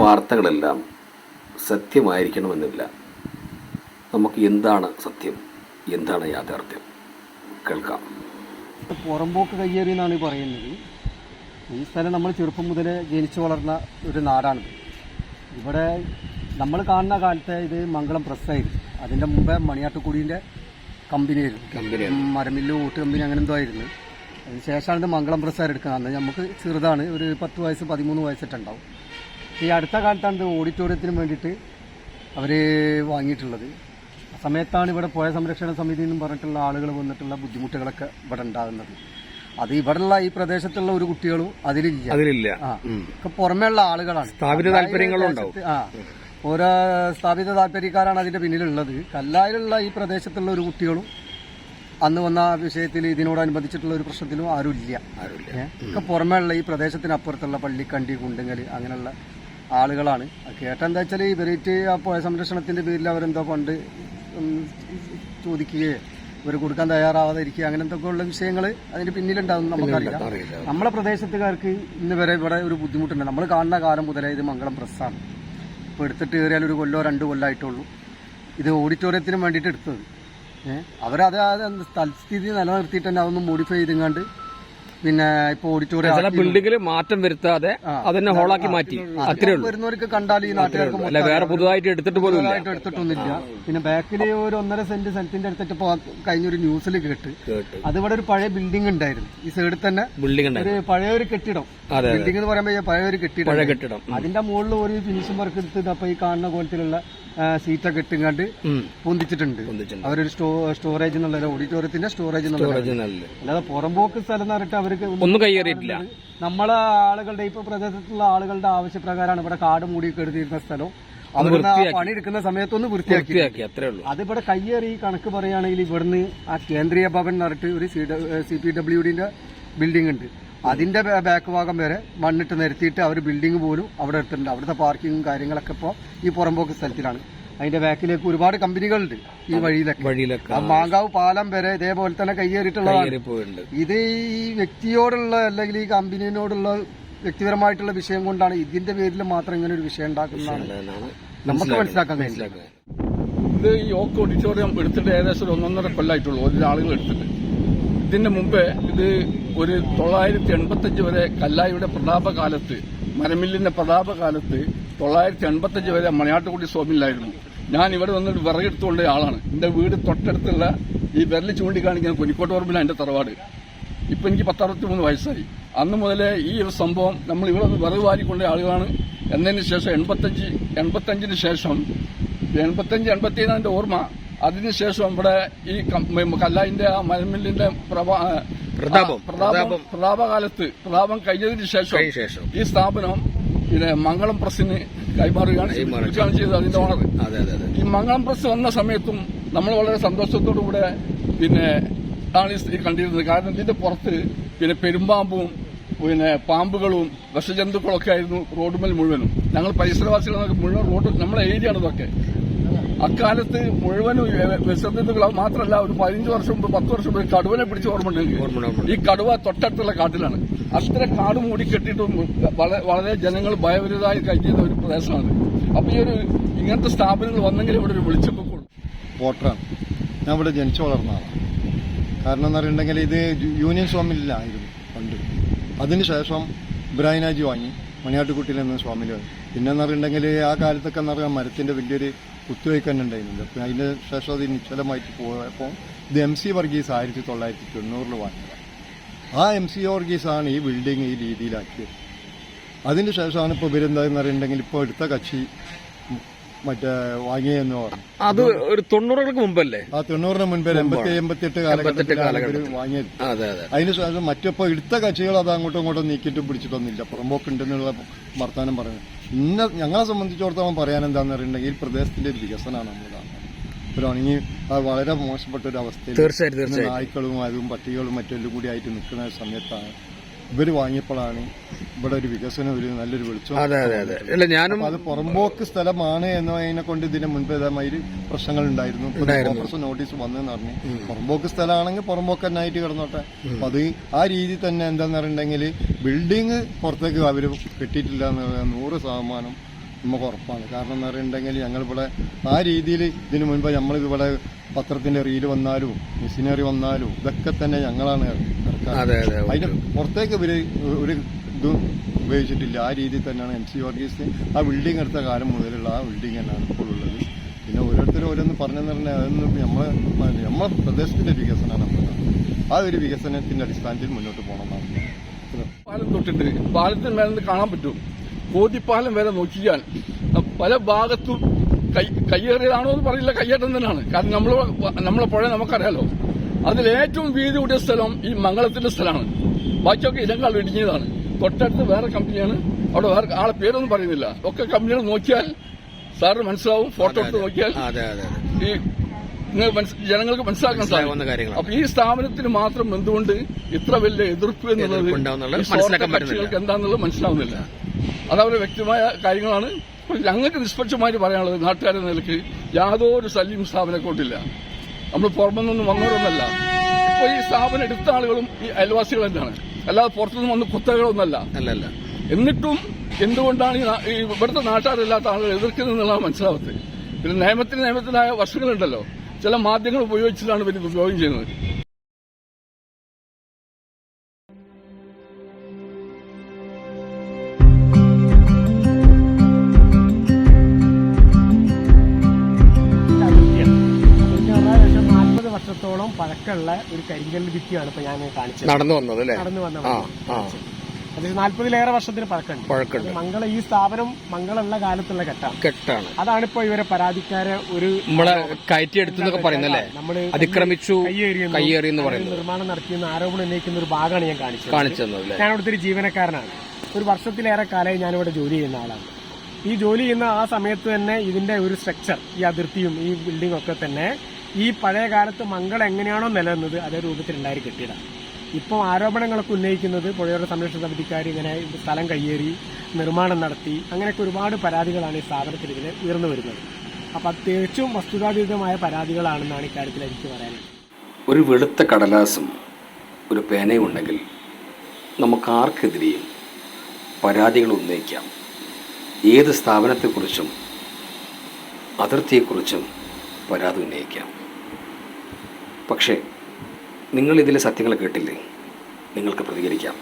വാർത്തകളെല്ലാം സത്യമായിരിക്കണമെന്നില്ല. നമുക്ക് എന്താണ് സത്യം? എന്താണ് യാഥാർത്ഥ്യം? കേൾക്കാം. പുറമ്പോക്ക് കയ്യേറി എന്നാണ് ഈ പറയുന്നത്. ഈ സ്ഥലം നമ്മൾ ചെറുപ്പം മുതലേ ജനിച്ചു വളർന്ന ഒരു നാടാണ് ഇവിടെ നമ്മൾ കാണുന്ന കാലത്തെ ഇത് മംഗളം പ്രസ്സായിരുന്നു. അതിന്റെ മുമ്പേ മണിയാട്ടുകുടീന്റെ കമ്പനിയായിരുന്നു. കമ്പനി മരമില്ല് ഊട്ട് കമ്പനി അങ്ങനെ എന്തോ ആയിരുന്നു. അതിന് ശേഷമാണ് ഇത് മംഗളം പ്രസാർ എടുക്കുന്നത്. നമുക്ക് ചെറുതാണ്. ഒരു പത്ത് വയസ്സ് പതിമൂന്ന് വയസ്സിട്ടുണ്ടാവും ഈ അടുത്ത കാലത്താണ് ഇത് ഓഡിറ്റോറിയത്തിന് വേണ്ടിയിട്ട് അവർ വാങ്ങിയിട്ടുള്ളത്. ആ സമയത്താണ് ഇവിടെ പുഴ സംരക്ഷണ സമിതി എന്നും പറഞ്ഞിട്ടുള്ള ആളുകൾ വന്നിട്ടുള്ള ബുദ്ധിമുട്ടുകളൊക്കെ ഇവിടെ ഉണ്ടാകുന്നത്. അത് ഇവിടെയുള്ള ഈ പ്രദേശത്തുള്ള ഒരു കുട്ടികളും അതിലില്ല. അതിലില്ല. ആ ഒക്കെ പുറമേയുള്ള ആളുകളാണ്. സ്ഥാപിത താല്പര്യങ്ങളും ഉണ്ടാവും. ആ ഓരോ സ്ഥാപിത താല്പര്യക്കാരാണ് അതിന്റെ പിന്നിലുള്ളത്. കല്ലായിലുള്ള ഈ പ്രദേശത്തുള്ള ഒരു കുട്ടികളും അന്ന് വന്ന വിഷയത്തിൽ ഇതിനോടനുബന്ധിച്ചിട്ടുള്ള ഒരു പ്രശ്നത്തിലും ആരും ഇല്ല ആരുമില്ല? ഒക്കെ പുറമേയുള്ള ഈ പ്രദേശത്തിനപ്പുറത്തുള്ള പള്ളിക്കണ്ടി കുണ്ടുങ്ങൽ അങ്ങനെയുള്ള ആളുകളാണ്. കേട്ടെന്താ വെച്ചാൽ ഇവരേറ്റ് ആ പുഴ സംരക്ഷണത്തിന്റെ പേരിൽ അവരെന്തോ ഫണ്ട് ഉം, ചോദിക്കുകയോ ഇവർ കൊടുക്കാൻ തയ്യാറാവാതെ ഇരിക്കുക അങ്ങനെ എന്തൊക്കെയുള്ള വിഷയങ്ങൾ അതിന് പിന്നിലുണ്ടാവും നമുക്കറിയാം നമ്മളെ പ്രദേശത്തുകാർക്ക് ഇന്ന് വരെ ഇവിടെ ഒരു ബുദ്ധിമുട്ടുണ്ട്. നമ്മൾ കാണുന്ന കാലം മുതലേ ഇത് മംഗളം പ്രസ്സാണ്. ഇപ്പോൾ എടുത്തിട്ട് കയറിയാൽ ഒരു കൊല്ലോ രണ്ട് കൊല്ലമായിട്ടുള്ളൂ ഇത് ഓഡിറ്റോറിയത്തിന് വേണ്ടിയിട്ട് എടുത്തത്. ഏഹ് അവരത് സ്ഥലസ്ഥിതി നിലനിർത്തിയിട്ട് തന്നെ അതൊന്ന് മോഡിഫൈ ചെയ്തെങ്ങാണ്ട് പിന്നെ ഇപ്പൊ ഓഡിറ്റോറിയം ചില ബിൽഡിങ്ങിൽ മാറ്റം വരുത്താതെ അതന്നെ ഹോളാക്കി മാറ്റി. അത്രേ ഉള്ളൂ. വരുന്നവർക്ക് കണ്ടാൽ ഈ നാട്ടുകാർക്ക് അല്ല വേറെ പുതുതായിട്ട് എടുത്തിട്ട് പോലും എടുത്തിട്ടൊന്നുമില്ല. പിന്നെ ബാക്കിൽ ഒരു ഒന്നര സെന്റ് സ്ഥലത്തിന്റെ അടുത്തിട്ട് കഴിഞ്ഞ കഴിഞ്ഞൊരു ന്യൂസിൽ കേട്ട്. അതിവിടെ ഒരു പഴയ ബിൽഡിംഗ് ഉണ്ടായിരുന്നു. ഈ സൈഡിൽ തന്നെ ബിൽഡിംഗ് ഒരു പഴയ ഒരു കെട്ടിടം. ബിൽഡിംഗ് എന്ന് പറയുമ്പോൾ പഴയ ഒരു കെട്ടിടം അതിന്റെ മുകളിൽ ഒരു ഫിനിഷിംഗ് വർക്ക് എടുത്ത് അപ്പൊ ഈ കാണുന്ന കോലത്തിലുള്ള സീറ്റൊക്കെ ഇട്ടുങ്ങാണ്ട് ഉം. പൊന്തിച്ചിട്ടുണ്ട്. അവരൊരു സ്റ്റോ സ്റ്റോറേജ് എന്നുള്ള ഓഡിറ്റോറിയത്തിന്റെ സ്റ്റോറേജ് അല്ലാതെ പുറമ്പോക്ക് സ്ഥലം എന്ന് പറഞ്ഞിട്ട് അവർക്ക് ഒന്നും കൈയേറിയിട്ടില്ല നമ്മളെ ആളുകളുടെ ഇപ്പൊ പ്രദേശത്തുള്ള ആളുകളുടെ ആവശ്യപ്രകാരമാണ് ഇവിടെ കാട് മൂടി കെടുത്തിരുന്ന സ്ഥലം. പണിയെടുക്കുന്ന സമയത്തൊന്ന് വൃത്തിയാക്കി. അതിവിടെ കയ്യേറി കണക്ക് പറയുകയാണെങ്കിൽ ഇവിടുന്ന് ആ കേന്ദ്രീയ ഭവൻ എന്ന് പറഞ്ഞിട്ട് ഒരു സി പി ഡബ്ല്യു ഡിന്റെ ബിൽഡിംഗ് ഉണ്ട്. അതിന്റെ ബാക്ക് ഭാഗം വരെ മണ്ണിട്ട് നിരത്തിയിട്ട് അവർ ബിൽഡിംഗ് പോലും അവിടെ എടുത്തിട്ടുണ്ട്. അവിടുത്തെ പാർക്കിങ്ങും കാര്യങ്ങളൊക്കെ ഇപ്പോൾ ഈ പുറമ്പോക്ക് സ്ഥലത്തിലാണ്. അതിന്റെ ബാക്കിലേക്ക് ഒരുപാട് കമ്പനികളുണ്ട് ഈ വഴിയിലൊക്കെ. വഴിയിലൊക്കെ. ആ മാങ്കാവ് പാലം വരെ ഇതേപോലെ തന്നെ കയ്യേറിയിട്ടുള്ളതാണ്. കയ്യേറി ഇത് ഈ വ്യക്തിയോടുള്ള അല്ലെങ്കിൽ ഈ കമ്പനിയോടുള്ള വ്യക്തിപരമായിട്ടുള്ള വിഷയം കൊണ്ടാണ് ഇതിന്റെ പേരിൽ മാത്രം ഇങ്ങനെ ഒരു വിഷയം ഉണ്ടാക്കുന്നതാണ്. നമുക്ക് മനസ്സിലാക്കാൻ കഴിയില്ല. ഇത് ഈ ഓക്ക് ഓഡിറ്റോറിയം എടുത്തിട്ട് ഏകദേശം ഒരു ഒന്നൊന്നര കൊല്ലമായിട്ടുള്ളൂ ഒരു ആളുകൾ എടുത്തിട്ട്. ഇതിന് മുമ്പേ ഇത് ഒരു തൊള്ളായിരത്തി എൺപത്തഞ്ച് വരെ കല്ലായിയുടെ പ്രതാപകാലത്ത് മരമില്ലിന്റെ പ്രതാപകാലത്ത് തൊള്ളായിരത്തി എൺപത്തഞ്ച് വരെ മണയാട്ടുകുടി സോമില്ലായിരുന്നു ഞാൻ ഇവിടെ വന്നിട്ട് വിറകെടുത്തുകൊണ്ട ആളാണ്. എന്റെ വീട് തൊട്ടടുത്തുള്ള ഈ വിരൽ ചൂണ്ടിക്കാണിക്കുന്ന കുനിക്കോട്ട് ഓർമ്മിലാണ് എന്റെ തറവാട്. ഇപ്പൊ എനിക്ക് പത്തറുപത്തി മൂന്ന് വയസ്സായി. അന്ന് മുതലേ ഈ ഒരു സംഭവം നമ്മൾ ഇവിടെ നിന്ന് വിറക് വാരിക്കൊണ്ട ആളുകളാണ്. എന്നതിന് ശേഷം എൺപത്തഞ്ച് എൺപത്തഞ്ചിന് ശേഷം എൺപത്തഞ്ച് എൺപത്തിയേഴാണ് എന്റെ ഓർമ്മ. അതിനുശേഷം ഇവിടെ ഈ കല്ലായിന്റെ ആ പ്രഭാ- ആ, പ്രതാപം, പ്രതാപം പ്രതാപകാലത്ത് പ്രതാപം കഴിഞ്ഞതിന് ശേഷം ശേഷം. ഈ സ്ഥാപനം പിന്നെ മംഗളം പ്രസിന് കൈമാറുകയാണ്. ചെയ്തത് ചെയ്തത് അതിന്റെ ഓണർ. അതെ അതെ അതെ. ഈ മംഗളം പ്രസ് വന്ന സമയത്തും നമ്മൾ വളരെ സന്തോഷത്തോടു കൂടെ പിന്നെ ആണ് ഈ കണ്ടിരുന്നത്. കാരണം ഇതിന്റെ പുറത്ത് പിന്നെ പെരുമ്പാമ്പും പിന്നെ പാമ്പുകളും വിഷജന്തുക്കളൊക്കെ ആയിരുന്നു റോഡുമേൽ മുഴുവനും. ഞങ്ങൾ പരിസരവാസികളൊക്കെ മുഴുവൻ റോഡ് നമ്മളെ ഏരിയ ആണ് ഇതൊക്കെ അക്കാലത്ത് മുഴുവൻ വിഷജന്തുക്കൾ മാത്രമല്ല ഒരു പതിനഞ്ച് വർഷം മുമ്പ് പത്ത് വർഷം മുമ്പ് കടുവനെ പിടിച്ച് ഓർമ്മ ഓർമ്മ ഈ കടുവ തൊട്ടടുത്തുള്ള കാട്ടിലാണ്. അത്ര കാട് മൂടി കെട്ടിയിട്ടും വളരെ ജനങ്ങൾ ഭയവിരുതായി കഴിഞ്ഞ ഒരു പ്രദേശമാണ്. അപ്പൊ ഈ ഒരു ഇങ്ങനത്തെ സ്ഥാപനങ്ങൾ വന്നെങ്കിൽ ഇവിടെ ഒരു വെളിച്ചം വെക്കുള്ളൂ വോട്ടറാണ്. ഞാൻ ഇവിടെ ജനിച്ചു വളർന്ന ആളാണ്. കാരണം എന്ന് പറയുന്നുണ്ടെങ്കിൽ ഇത് യൂണിയൻ സ്വാമിലായിരുന്നു പണ്ട്. അതിനുശേഷം ഇബ്രാഹിനാജി വാങ്ങി മണിയാട്ടുകുട്ടിയിൽ നിന്ന് സ്വാമിയിൽ വാങ്ങി. പിന്നെ എന്ന് പറയുന്നുണ്ടെങ്കിൽ ആ കാലത്തൊക്കെ എന്ന് പറഞ്ഞാൽ മരത്തിന്റെ വലിയൊരു കുത്തുവയ്ക്ക് തന്നെ ഉണ്ടായിരുന്നില്ല അപ്പം അതിന് ശേഷം അത് നിശ്ചലമായിട്ട് പോയപ്പോൾ ഇത് എം സി വർഗീസ് ആയിരത്തി തൊള്ളായിരത്തി തൊണ്ണൂറിൽ വാങ്ങിയത് ആ എം സി വർഗീസാണ് ഈ ബിൽഡിംഗ് ഈ രീതിയിലാക്കിയത്. അതിന് ശേഷമാണ് ഇപ്പോൾ ഇവരെന്താന്ന് പറയുന്നുണ്ടെങ്കിൽ ഇപ്പോൾ എടുത്ത കക്ഷി മറ്റേ വാങ്ങിയെന്ന് പറഞ്ഞു. അത് ഒരു തൊണ്ണൂറുകൾക്ക് മുമ്പല്ലേ? ആ തൊണ്ണൂറിന് മുൻപേ എൺപത്തി എൺപത്തിയെട്ട് കാലഘട്ടത്തിലാണ് ഇവർ വാങ്ങിയത്. അതെ അതെ. അതിനുശേഷം മറ്റപ്പോ എടുത്ത കക്ഷികൾ അത് അങ്ങോട്ടും ഇങ്ങോട്ടും നീക്കിയിട്ട് പിടിച്ചിട്ടൊന്നുമില്ല. പുറമ്പോക്കുണ്ടെന്നുള്ള വർത്താനം പറയുന്നത്. ഇന്ന ഞങ്ങളെ സംബന്ധിച്ചിടത്തോളം പറയാൻ എന്താണെന്ന് പറയുന്നുണ്ടെങ്കിൽ ഈ പ്രദേശത്തിന്റെ ഒരു വികസനമാണ് നമ്മൾ കാണുന്നത് ഒരു ഉണങ്ങി അത് വളരെ മോശപ്പെട്ട ഒരു അവസ്ഥയിൽ. നായ്ക്കളും അതും പട്ടികളും മറ്റെല്ലാം കൂടി ആയിട്ട് നിൽക്കുന്ന സമയത്താണ് ഇവർ വാങ്ങിയപ്പോഴാണ് ഇവിടെ ഒരു വികസനം ഒരു നല്ലൊരു വെളിച്ചം അതെ അതെ അതെ. അല്ല ഞാനും അത് പുറമ്പോക്ക് സ്ഥലമാണ് എന്നതിനെ കൊണ്ട് ഇതിന് മുൻപ് ഇതേമാതിരി പ്രശ്നങ്ങൾ ഉണ്ടായിരുന്നു. കോൺഗ്രസ് നോട്ടീസ് വന്നെന്ന് പറഞ്ഞു പുറമ്പോക്ക് സ്ഥലമാണെങ്കിൽ പുറമ്പോക്ക് തന്നെ ആയിട്ട് കിടന്നോട്ടെ. അപ്പൊ അത് ആ രീതി തന്നെ എന്താന്ന് പറഞ്ഞിട്ടുണ്ടെങ്കിൽ ബിൽഡിങ് പുറത്തേക്ക് അവർ കെട്ടിയിട്ടില്ല എന്ന് നൂറ് ശതമാനം കാരണം എന്ന് പറഞ്ഞിട്ടുണ്ടെങ്കിൽ ഈ ബിൽഡിംഗ് പുറത്തേക്ക് അവർ കെട്ടിയിട്ടില്ല എന്ന് പറഞ്ഞിട്ടുണ്ടെങ്കിൽ പുറമ്പോക്ക് സ്ഥലമാണെങ്കിൽ പുറമ്പോക്ക് തന്നെ ആയിട്ട് കിടന്നോട്ടെ അപ്പൊ അത് ആ രീതി തന്നെ എന്താന്ന് പറഞ്ഞിട്ടുണ്ടെങ്കിൽ ബിൽഡിംഗ് പുറത്തേക്ക് അവർ കെട്ടിയിട്ടില്ല എന്ന് നൂറ് ശതമാനം നമുക്ക് ഉറപ്പാണ്. കാരണം എന്ന് പറയുന്നുണ്ടെങ്കിൽ ഞങ്ങളിവിടെ ആ രീതിയിൽ ഇതിനു മുൻപ് നമ്മളിവിടെ പത്രത്തിന്റെ റീൽ വന്നാലും മിഷനറി വന്നാലും ഇതൊക്കെ തന്നെ ഞങ്ങളാണ് അതെ അതെ അതിന് പുറത്തേക്ക് ഇവർ ഒരു ഇത് ഉപയോഗിച്ചിട്ടില്ല. ആ രീതിയിൽ തന്നെയാണ് എം സി വർഗീസ് ആ ബിൽഡിംഗ് എടുത്ത കാലം മുതലുള്ള ആ ബിൽഡിംഗ് തന്നെയാണ് ഇപ്പോൾ ഉള്ളത്. പിന്നെ ഓരോരുത്തരും ഓരോന്ന് പറഞ്ഞു പറഞ്ഞാൽ അതൊന്നും നമ്മളെ നമ്മളെ പ്രദേശത്തിന്റെ വികസനമാണ് നമ്മൾ ആ ഒരു വികസനത്തിന്റെ അടിസ്ഥാനത്തിൽ മുന്നോട്ട് പോകണമെന്നാണ്. ഇത്ര പാലം തൊട്ടിട്ട് പാലത്തിന് മേലെ നിന്ന് കാണാൻ പറ്റും. കോതിപ്പാലം വരെ നോക്കിയാൽ പല ഭാഗത്തും കൈ കയ്യേറിയതാണോ എന്ന് പറയില്ല. കയ്യേറ്റം തന്നെയാണ്. കാരണം നമ്മൾ നമ്മളെ പുഴ നമുക്കറിയാലോ. അതിൽ ഏറ്റവും വീതി കൂടിയ സ്ഥലം ഈ മംഗളത്തിന്റെ സ്ഥലമാണ്. ബാക്കിയൊക്കെ ഇടങ്ങൾ ഇടിഞ്ഞതാണ്. തൊട്ടടുത്ത് വേറെ കമ്പനിയാണ്. അവിടെ വേറെ ആളെ പേരൊന്നും പറയുന്നില്ല. ഒക്കെ കമ്പനികൾ നോക്കിയാൽ സാറിന് മനസ്സിലാവും ഫോട്ടോ എടുത്ത് നോക്കിയാൽ ഈ ജനങ്ങൾക്ക് മനസ്സിലാക്കാൻ സാധിക്കുന്ന സാധിക്കും. അപ്പൊ ഈ സ്ഥാപനത്തിന് മാത്രം എന്തുകൊണ്ട് ഇത്ര വലിയ എതിർപ്പ് എന്നുള്ളത്. കക്ഷികൾക്ക് എന്താണെന്നുള്ളത് മനസ്സിലാവുന്നില്ല. അതവരെ വ്യക്തമായ കാര്യങ്ങളാണ്. ഞങ്ങൾക്ക് നിഷ്പക്ഷമായിട്ട് പറയാനുള്ളത് നാട്ടുകാരെന്ന നിലയ്ക്ക് യാതൊരു ശല്യം സ്ഥാപനക്കൊണ്ടില്ല നമ്മൾ പുറമെന്നൊന്നും വന്നവരൊന്നല്ല. ഇപ്പോൾ ഈ സ്ഥാപനം എടുത്ത ആളുകളും ഈ അയൽവാസികൾ തന്നെയാണ് അല്ലാതെ പുറത്തുനിന്ന് വന്ന് കുത്തകളൊന്നല്ല അല്ല അല്ല എന്നിട്ടും എന്തുകൊണ്ടാണ് ഈ ഇവിടുത്തെ നാട്ടുകാരില്ലാത്ത ആളുകൾ എതിർക്കുന്നതെന്നുള്ളതാണ് മനസ്സിലാവത്ത് പിന്നെ നിയമത്തിന് നിയമത്തിനായ വർഷങ്ങളുണ്ടല്ലോ ചില മാധ്യമങ്ങൾ ഉപയോഗിച്ചിട്ടാണ് ഇവർ ഉപയോഗം ചെയ്യുന്നത്. വർഷത്തോളം പഴക്കമുള്ള ഒരു കരിങ്കല്ല് ഭിത്തിയാണ് ഇപ്പൊ ഞാൻ കാണിച്ചത്. നടന്നു വന്നത് അല്ലേ? നടന്നു വന്നത്. ആ നാല്പതിലേറെ വർഷത്തിന് പഴക്കമുണ്ട്. പഴക്കമുണ്ട്. മംഗള ഈ സ്ഥാപനം മംഗളുള്ള കാലത്തുള്ള ഘട്ടമാണ്. കെട്ടാണ് അതാണിപ്പോ ഇവരെ പരാതിക്കാരെ ഒരു നമ്മളെ കയറ്റിയെടുത്തു എന്നൊക്കെ പറയുന്നല്ലേ നമ്മൾ അതിക്രമിച്ചു കയ്യേറി എന്ന് പറയുന്നത്. നിർമ്മാണം നടത്തിയെന്ന് ആരോപണം ഉന്നയിക്കുന്ന ഒരു ഭാഗമാണ് ഞാൻ കാണിച്ചത്. കാണിച്ചത് ഞാൻ ഇവിടുത്തെ ഒരു ജീവനക്കാരനാണ്. ഒരു വർഷത്തിലേറെ കാലമായി ഞാനിവിടെ ജോലി ചെയ്യുന്ന ആളാണ്. ഈ ജോലി ചെയ്യുന്ന ആ സമയത്ത് തന്നെ ഇതിന്റെ ഒരു സ്ട്രക്ചർ ഈ അതിർത്തിയും ഈ ബിൽഡിംഗ് ഒക്കെ തന്നെ ഈ പഴയ കാലത്ത് മംഗളം എങ്ങനെയാണോ നിലനിന്നത് അതേ രൂപത്തിലുണ്ടായി കെട്ടിയതാണ് ഇപ്പോൾ ആരോപണങ്ങളൊക്കെ ഉന്നയിക്കുന്നത് പുഴയോര സംരക്ഷണ സമിതിക്കാർ ഇങ്ങനെ സ്ഥലം കയ്യേറി നിർമ്മാണം നടത്തി അങ്ങനെയൊക്കെ ഒരുപാട് പരാതികളാണ് ഈ സ്ഥാപനത്തിൽ ഇതിന് ഉയർന്നു വരുന്നത്. അപ്പം തികച്ചും വസ്തുതാതീതമായ പരാതികളാണെന്നാണ് ഇക്കാര്യത്തിൽ എനിക്ക് പറയാനുള്ളത്. ഒരു വെളുത്ത കടലാസും ഒരു പേനയും ഉണ്ടെങ്കിൽ നമുക്ക് ആർക്കെതിരെയും പരാതികൾ ഉന്നയിക്കാം. ഏത് സ്ഥാപനത്തെക്കുറിച്ചും അതിർത്തിയെക്കുറിച്ചും പരാതി ഉന്നയിക്കാം. പക്ഷേ നിങ്ങളിതിലെ സത്യങ്ങൾ കേട്ടില്ലേ? നിങ്ങൾക്ക് പ്രതികരിക്കാം.